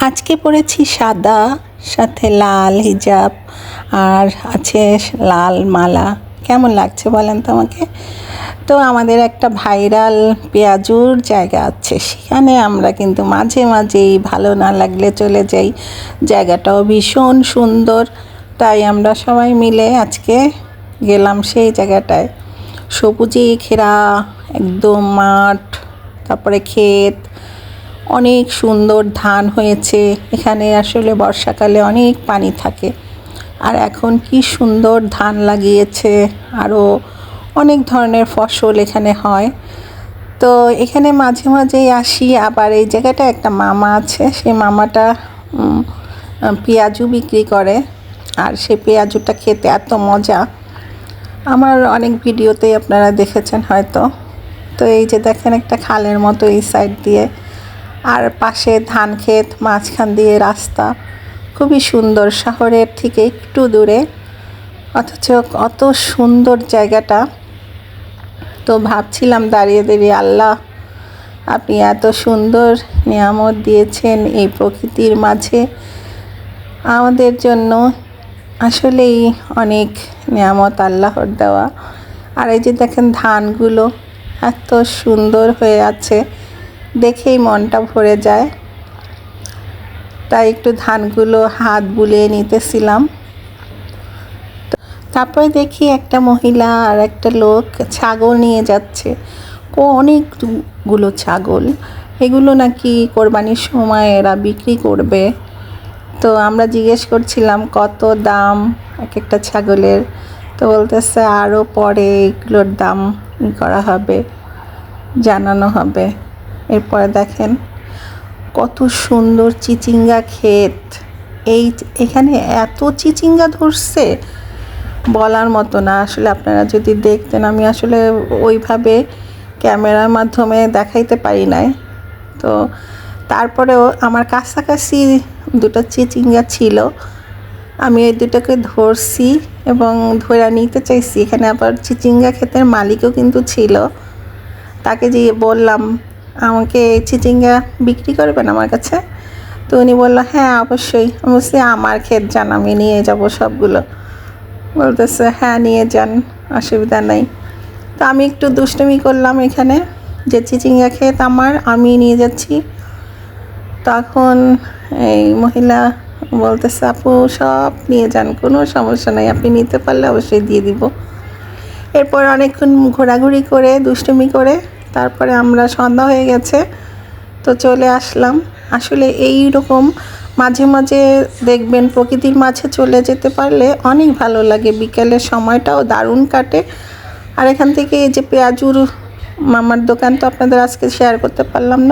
আজকে পরেছি সাদা, সাথে লাল হিজাব, আর আছে লাল মালা। কেমন লাগছে বলেন তো আমাকে? তো আমাদের একটা ভাইরাল পেঁয়াজুর জায়গা আছে। সেখানে আমরা কিন্তু মাঝে মাঝেই ভালো না লাগলে চলে যাই। জায়গাটাও ভীষণ সুন্দর। তাই আমরা সবাই মিলে আজকে গেলাম সেই জায়গাটায়। সবুজে ঘেরা, একদম মাঠ, তারপরে ক্ষেত অনেক সুন্দর ধান হয়েছে। এখানে আসলে বর্ষাকালে অনেক পানি থাকে। আর এখন কি সুন্দর ধান লাগিয়েছে। আরও অনেক ধরনের ফসল এখানে হয়। তো এখানে মাঝে মাঝেই আসি, আবার এই জায়গাটা একটা মামা আছে। সেই মামাটা পেঁয়াজু বিক্রি করে। আর সেই পেঁয়াজুটা খেতে এত মজা। আমার অনেক ভিডিওতেই আপনারা দেখেছেন হয়তো। তো এই যে দেখেন একটা খালের মতো এই সাইড দিয়ে। আর পাশে ধান ক্ষেত মাঝখান দিয়ে রাস্তা। খুবই সুন্দর শহরের থেকে একটু দূরে। অথচ অত সুন্দর জায়গাটা। তো ভাবছিলাম দাঁড়িয়ে দাঁড়িয়ে আল্লাহ, আপনি এত সুন্দর নিয়ামত দিয়েছেন এই প্রকৃতির মাঝে। আমাদের জন্য আসলেই অনেক নিয়ামত আল্লাহর দেওয়া। আর এই যে দেখেন ধানগুলো, এত সুন্দর হয়ে আছে। দেখেই মনটা ভরে যায়। তাই একটু ধানগুলো হাত বুলিয়ে নিতেছিলাম। তারপরে দেখি একটা মহিলা আর একটা লোক ছাগল নিয়ে যাচ্ছে। ও অনেকগুলো ছাগল। এগুলো নাকি কোরবানির সময় এরা বিক্রি করবে। তো আমরা জিজ্ঞেস করছিলাম, কত দাম এক একটা ছাগলের? তো বলতেছে, আরও পরে এগুলোর দাম করা হবে, জানানো হবে। এরপরে দেখেন কত সুন্দর চিচিঙ্গা ক্ষেত। এই এখানে এত চিচিঙ্গা ধরছে, বলার মতো না। আসলে আপনারা যদি দেখতেন, আমি আসলে ওইভাবে ক্যামেরার মাধ্যমে দেখাইতে পারি নাই। তো তারপরেও আমার কাছাকাছি দুটো চিচিঙ্গা ছিল। আমি এই দুটোকে ধরছি এবং ধরে নিতে চাইছি। এখানে আবার চিচিঙ্গা ক্ষেতের মালিকও কিন্তু ছিল। তাকে যে বললাম আমাকে চিচিঙ্গা বিক্রি করবেন আমার কাছে? তো উনি বলল হ্যাঁ অবশ্যই। বলছি, আমার ক্ষেত যান, আমি নিয়ে যাব সবগুলো। বলতেছে হ্যাঁ নিয়ে যান, অসুবিধা নেই। তো আমি একটু দুষ্টুমি করলাম এখানে, যে চিচিঙ্গা ক্ষেত আমার, আমি নিয়ে যাচ্ছি। তখন এই মহিলা বলতেছে, আপু, সব নিয়ে যান, কোনো সমস্যা নেই, আপনি নিতে পারলে অবশ্যই দিয়ে দিব। এরপর অনেকক্ষণ ঘোরাঘুরি করে, দুষ্টুমি করে তারপরে আমরা সন্ধ্যা হয়ে গেছে, তো চলে আসলাম। আসলে এই রকম মাঝে মাঝে দেখবেন প্রকৃতির মাঝে চলে যেতে পারলে অনেক ভালো লাগে। বিকেলের সময়টাও দারুণ কাটে। আর এখান থেকে এই যে পেঁয়াজুর মামার দোকান তো আপনাদের আজকে শেয়ার করতে পারলাম না।